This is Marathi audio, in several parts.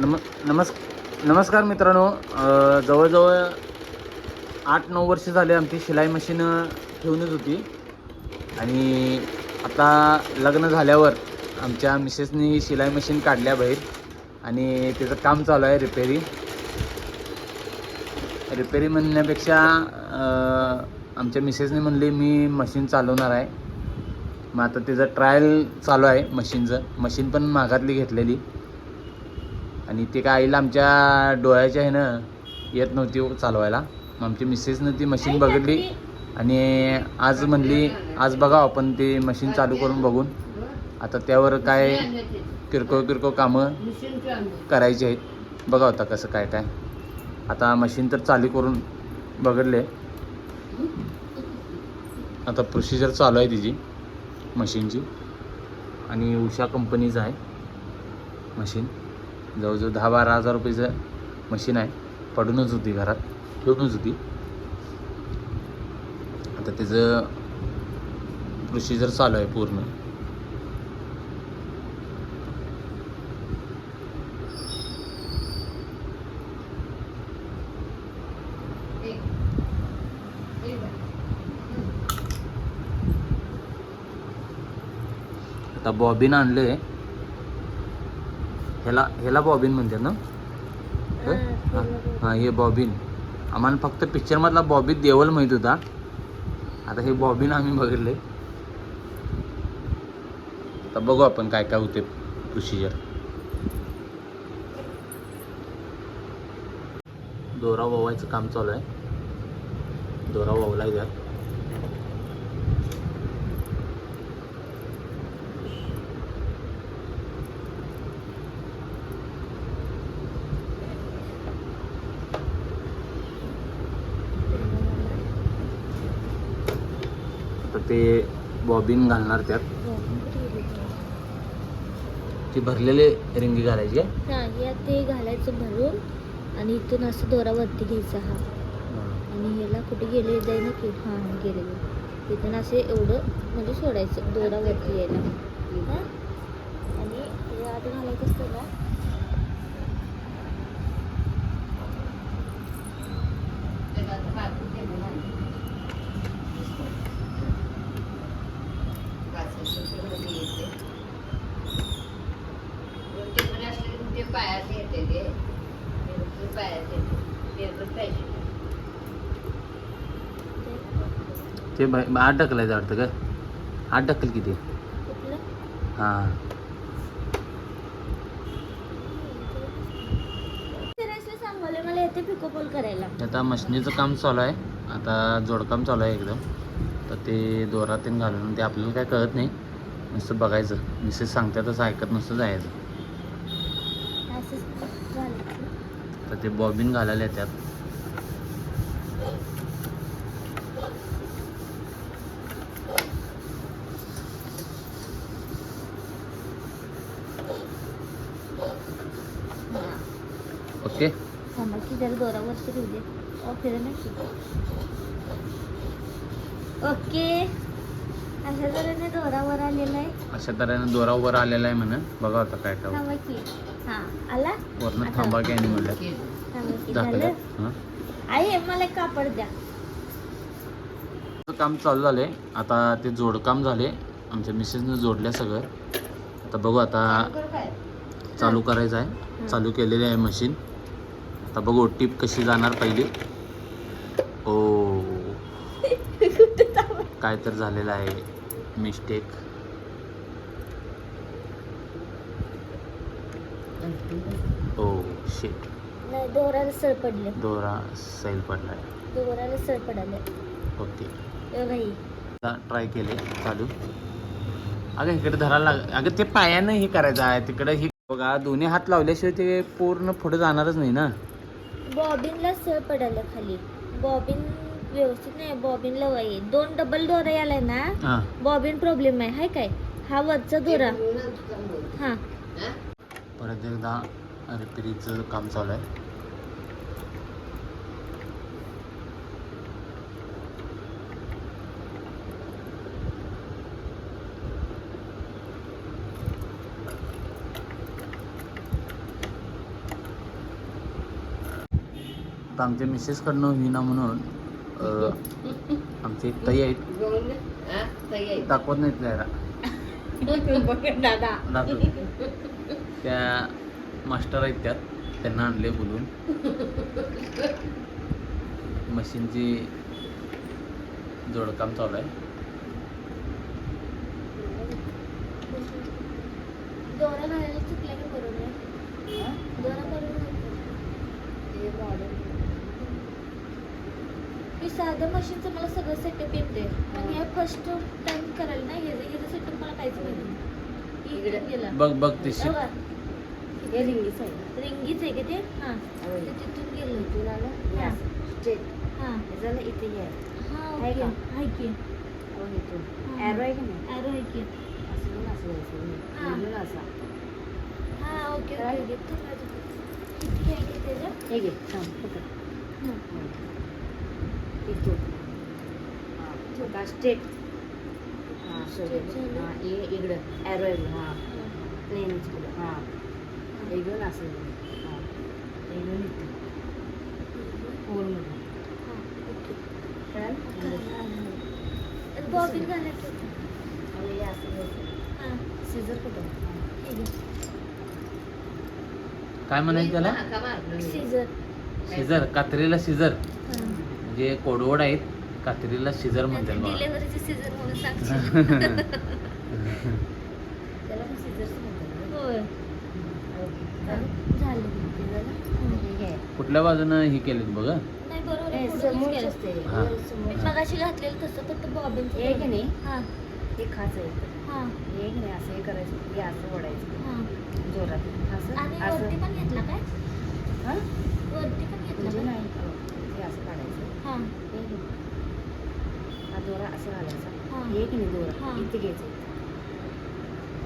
नम नमस् नमस्कार मित्रांनो. जवळजवळ आठ नऊ वर्ष झाले आमची शिलाई मशीन ठेवूनच होती. आणि आता लग्न झाल्यावर आमच्या मिसेसनी शिलाई मशीन काढल्या बाहेर. आणि त्याचं काम चालू आहे रिपेरी. रिपेरी म्हणण्यापेक्षा आमच्या मिसेसने म्हणले मी मशीन चालवणार आहे. मग आता त्याचं ट्रायल चालू आहे मशीनचं. मशीन पण मागातली घेतलेली. आणि ते काय आईला आमच्या डोळ्याच्या ह्यानं येत नव्हती चालवायला. मग आमची मिसेसनं ती मशीन बघितली. आणि आज म्हणली आज बघा आपण ते मशीन चालू करून बघून. आता त्यावर काय किरकोळ किरकोळ कामं करायची आहेत. बघा होता कसं काय काय. आता मशीन तर चालू करून बघडले आता प्रोसिजर चालू आहे तिची मशीनची. आणि उषा कंपनीचं आहे मशीन. जवळजवळ दहा बारा हजार रुपयेचं मशीन आहे. पडूनच होती घरात ठेवूनच होती. आता त्याचं प्रोसिजर चालू आहे पूर्ण. आता बॉबिन आहे ह्याला ह्याला बॉबिन म्हणतात ना? हे? हा? बॉबिन. आम्हाला फक्त पिक्चरमधला बॉबिन देवल माहीत होता. आता हे बॉबिन आम्ही बघितले. आता बघू आपण काय काय होते प्रोसिजर दोरा ववायचं काम चालू आहे. दोरा ववलाय त्यात आता ते बॉबिन घालणार त्यात. ती भरलेले रिंगी घालायची हा यात ते घालायचं भरून आणि इथून असं दोरावरती घ्यायचा हा. आणि ह्याला कुठे गेले जाईल ना की हा हा, गेले. गेले इथून असे एवढं म्हणजे सोडायचं दोरावरती यायला. आणि आत घालायचं असतं ना ते बाय- आत ढकलायचं वाटतं काय आत ढकल किती हां. आता मशनीचं काम चालू आहे. आता जोडकाम चालू आहे एकदम. तर ते दोरातीन घालून ते आपल्याला काय कळत नाही. नुसतं बघायचं. मिसेस सांगते तसं ऐकत नुसतं जायचं. तर ते बॉबिन घालायला येतात. ओके. अशा तऱ्हेने दोरावर आलेला आहे. अशा तऱ्हेने दोरा वर आलेला आहे म्हणा. बघा होता काय काय थांबा की. हा आला? वरनं थांबा की आणि म्हणलं. थांबा की दाखवलं झालं? हां. आई मला एक कापड द्या. काम चालू झालंय. आता ते जोडकाम झाले. आमच्या मिसेसनं जोडल्या सगळं. आता बघू आता चालू करायचं आहे. चालू केलेली आहे मशीन. आता बघू टीप कशी जाणार पहिली. ओ. काय तर झालेलं आहे. मिस्टेक ओ शेट दोराला सळ पडले. दोरा सैल पडलाय. दोराला सळ पडाले. ओके. ट्राय केले चालू. अगं इकडे धरायला लाग अगं ते पायानं हे करायचं आहे. तिकडे ही बघा दोन्ही हात लावल्याशिवाय ते पूर्ण पुढे जाणारच नाही ना. बॉबिनला सळ पडाले खाली. बॉबिन व्यवस्थित नाही बॉबिनला वय दोन डबल दोरा यालाय ना? हां. बॉबिन प्रॉब्लेम आहे हाय काय? हा वरचा दोरा हा. परत एकदा रिपेरीचं काम चालू आहे. आता आमच्या मिसेसकडनं होईना म्हणून आमची तई आहेत. दाखवत नाहीत त्याला दादा त्या मास्टर आहेत त्यात. त्यांना आणले बोलून. मशीनची जोडकाम चालू आहे. दोन घालायला चुकल्या की बरोबर आहे दोरा बरोबर आहे. मी साधं मशीनचं मला सगळं सेटअप येते आणि हे फर्स्ट टाइम करायला ना हे हे सेटअप मला काहीच माहिती. इकडे गेला बघ बघ ते शिक बघा. हे रिंगीच आहे रिंगीच आहे का ते हा होय. ते तिथून गेलं इथून आलं हे हा. असं straight. हा हे झालं इथे हे आहे हा आहे ओके का? आहे की हो, इथून हा. Arrow आहे का नाही ॲरो आहे की असं पण असं जायचं. हा. असा हा ओके? ओके तू माझं किती आहे की त्याच्यात हे घे थांब पकड हा. हा. इथून. हा. इथून का? स्ट्रेट हा. हा हे इकडं. ॲरो. हा. प्लेनच पुढं हा. इकडून असं. हा. इकडून हा, हे असं घ्यायचं हा. सीझर कुठं? हे. काय म्हणायचं त्याला? सीझर शिजर कात्रीला शिजर म्हणजे कोडवड आहेत कात्रीला शिजर म्हणतात बघा डिलेव्हरीचे सीझर म्हणून सांगशील त्याला पण सीझर्स म्हणतात होय ना. झालं? हे घे. कुठल्या बाजूनं हे केलेत बघ नाही बरोबर आहे, हे केलं. हा. हे मी. मगाशी घातलेलं तसं फक्त बॉबिन हे की नाही हा हे खाच आहे हा हे नाही असं हे करायचं हे असं ओढायचं हा जोरात असं आणि वरती असं पण घेतला काय हा? वरती पण घेतला म्हणजे? नाही असं काढायचं हा हे. हा दोरा असं हा. घालायचा हे की नाही दोरा हा. इथे घ्यायचं.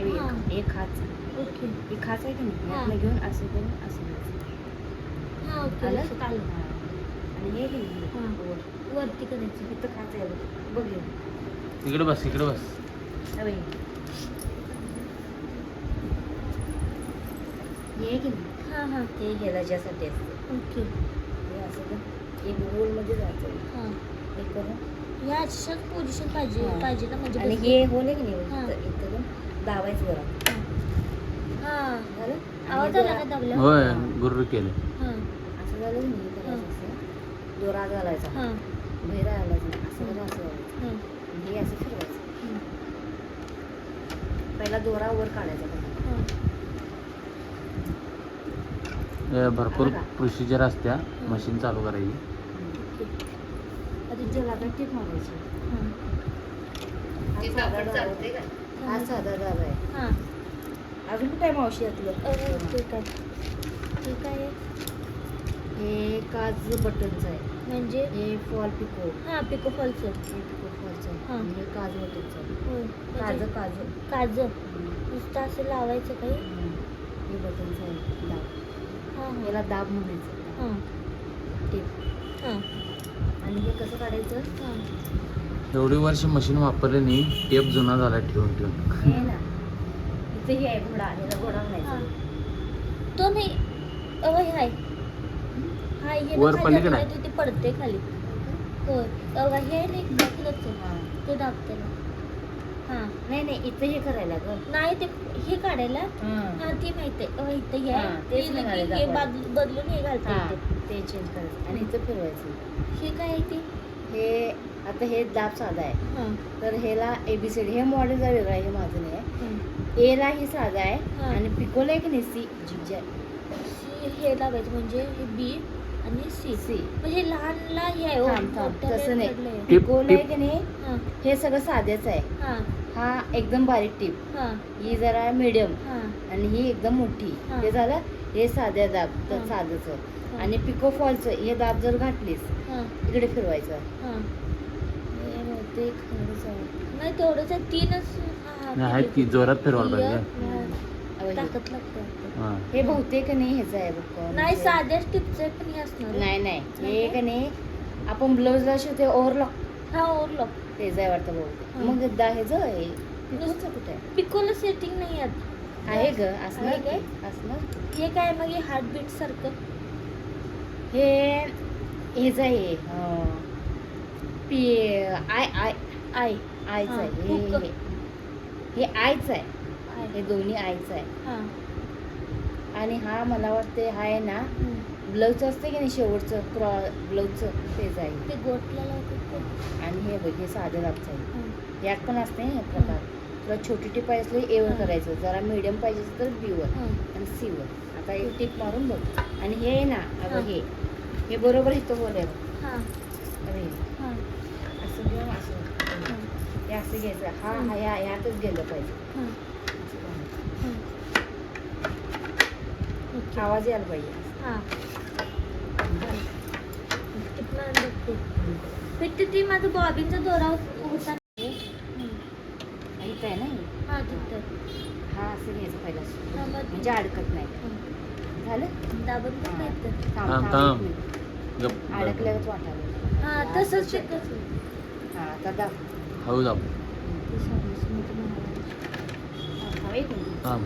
एक- एक खाच ओके हे खाच आहे की नाही घेऊन असं करून असं घ्यायचं हा ओके आलं? आलं. आणि हे की हा. नाही वर. वरती करायचं इथं खाच आहे बघ. हे. इकडे बस इकडे बस हे बघ हे. हे नाही हा हा ते गेलाच्यासाठी असते ओके हे असं. एक गोलमध्ये जायचं हा. हे करून. या अशाच पोझिशन पाहिजे हा. पाहिजे ना म्हणजे आणि हे होल की नाही? हा. इथं- इथं पण दाबायचं बरं हा. झालं? आवाज आला का दाबल्या होय गुरु केले. हा. असं झालं की नाही? करायचं असं दोरा घालायचा. हा. भैरा घालायचा. नाही. असं करून असं घालायचं. हा आणि हे असं फिरवायचं. पहिला दोरा वर काढायचा. हा. हे भरपूर? प्रोसिजर असत्या. मशीन चालू करायची. आधी काय टीप मारायची. हा. साधा दाब आहे. हा साधा दाब आहे. हा. अजून आहे मावशी यातलं? अरे ठीक आहे. ठीक आहे. हे काज बटनचं आहे. म्हणजे? हे फॉल पिको. हा पिको फॉलचं हे पिको फॉलचं आहे. हा. आणि हे काज बटनचं आहे. काज काजू. काजं. हम्म. नुसतं असं लावायचं काही? हे बटनचं आहे दाब हा हा. याला दाब म्हणायचं. हा. टेप. हा. आणि हे कसं काढायचं? एवढी वर्ष मशीन वापरली नाही टेप जुना झाला ठेवून ठेवून. हे ना. इथे हे आहे घोडा ह्याला घोडा हा. म्हणायचं तो नाही. अ हे हाय हाय हे ना वर पलीकडे आहे? ते पडते खाली. होय. अ हे नाही दाखलच हा. ते दाबते ना. हा. नाही नाही इथे हे करायला ग. नाही ते हे काढायला. हा. ती माहिती आहे. इथं हे बदलून हे घालता ते चेंज करायचं आणि इथं फिरवायचं. हे काय आहे ते? हे आता हे दाब साधा आहे. हा. तर ह्याला एबीसीडी हे मॉडेल जर वेगळं आहे हे माझं नाही आहे. एला ही साधा आहे हा. आणि पिकोला आहे की नाही सी जिगजॅग सी हे लावायचं म्हणजे हे बी आणि सी सी म्हणजे लहानला हे आहे हो, तसं नाही. पिकोला आहे टिप. की नाही हा. सगळं साधेच आहे. हा. हा एकदम बारीक टीप. हा. ही जरा मिडियम हा. आणि ही एकदम मोठी. हा. झालं हे साध्या दाब तर. साधंच. हा. आणि पिको फॉलचं हे दाब जर घातलीस हा. इकडे फिरवायचं. हा. हे आहे. नाही तेवढंच आहे. तीनच हा, हा, आहेत की. जोरात फिरवायला तीन, पाहिजे. हा. हे- ताकद लागते. हा. हे बहुतेक नाही ह्याचं आहे बघ. नाही साध्या टिपचं पण हे असणार. आहे. नाही नाही. हे का? नाही आपण ब्लाऊजला शिवते ओव्हरलॉक. हा ओरलॉक तेच आहे वाटतं बहुतेक. हा. मग दा ह्याचं आहे पिकोचं कुठे आहे? पिकोला सेटिंग नाही यात आहे ग असणार आहे काय? असणार हे काय मग हे हार्टबीट सारखं? हे हेच आहे पी आय आय आय आयचं हा, आहे हे. हे- आयचं आहे. हे दोन्ही आयचं आहे आणि हा मला वाटते हा आहे ना हम्म. ब्लाऊजचं असते की नाही शेवटचं क्रॉ ब्लाऊजचं तेच आहे ते गोटला. आणि हे बघ हे साधं लागतं आहे. यात पण असते ना हे प्रकार तुला छोटी टिप असली एवर. करायचं जरा मीडियम पाहिजे असेल तर बीवर. आणि सीवर आता एक टिप मारून बघ आणि हे आहे ना हा. अगं हे हे बरोबर इथं बोलाय हा. अरे हा. असं घेऊन असं हा. असं घ्यायचं हा. हा या ह्यातच गेलं पाहिजे. आवाज यायला पाहिजे ती माझा बॉबीचा दोरा होता. इथं आहे ना हे. हा हा असं घ्यायचं पहिला म्हणजे अडकत नाही. हा. झालं? दाबून पण हा. येतं. थांब थांब, थांब थांब. एक मिनिट. गप अडकल्यागत वाटायला हा तसंच ते कसं हा आता दाब. हळू दाब. ते. हा, थांब एक मिनिट. थांब.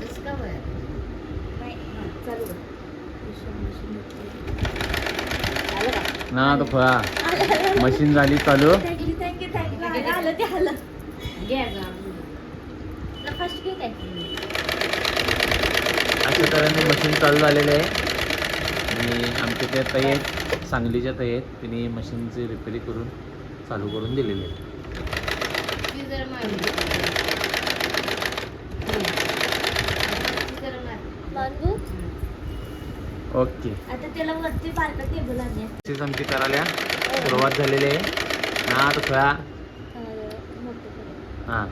तसं का बरं? नाही. हा, चालू कर. ते का? ना आता फळा मशीन झाली चालू? अशा तऱ्हेने मशीन चालू झालेलं आहे. आणि आमच्या त्या ताई आहेत सांगलीच्या ताई आहेत. तिने मशीनची रिपेअरी करून चालू करून दिलेली आहे. ओके. आता त्याला वरती बारका टेबल आमची करायला. सुरुवात झालेली आहे. ना आता करूया. हां.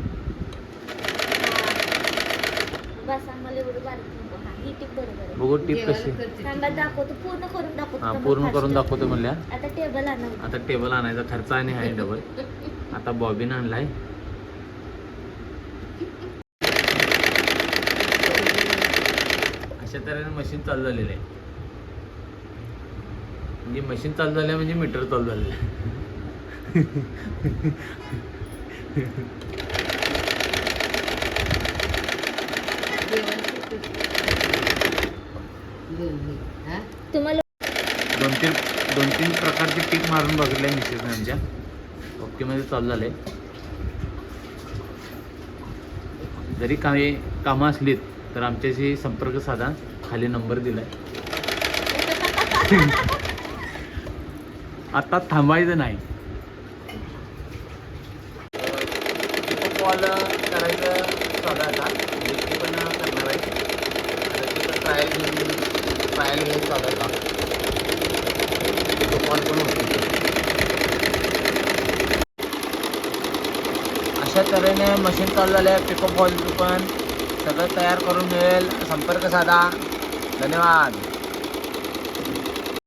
हा, ही. बघू टीप कशी. हां पूर्ण. करून दाखवतो म्हणल्या. आता टेबल आणा आता टेबल आणायचा खर्च आणि आहे डबल आता बॉबीन आणलाय. अशा तऱ्हेने मशीन चालू झालेलं आहे. म्हणजे मशीन चालू झाल्या म्हणजे मीटर चालू झालं. आहे तुम्हाला दोन तीन दोन तीन प्रकारचे पीक मारून बघितले मिसेसने आमच्या. ओकेमध्ये म्हणजे चालू झाले. जरी काही कामं असलीत तर आमच्याशी संपर्क साधा. खाली नंबर दिलाय. आता थांबायचं नाही. कॉल uh, करायचं चालू आता. ती पण uh, करणार आहे. ती पण ट्रायल ट्रायल घेऊन चालू आहे आता. कॉल पण होते अशा तऱ्हेने मशीन चालू झालं आहे पिकअप हॉल पण. सगळं तयार करून मिळेल. संपर्क साधा. धन्यवाद.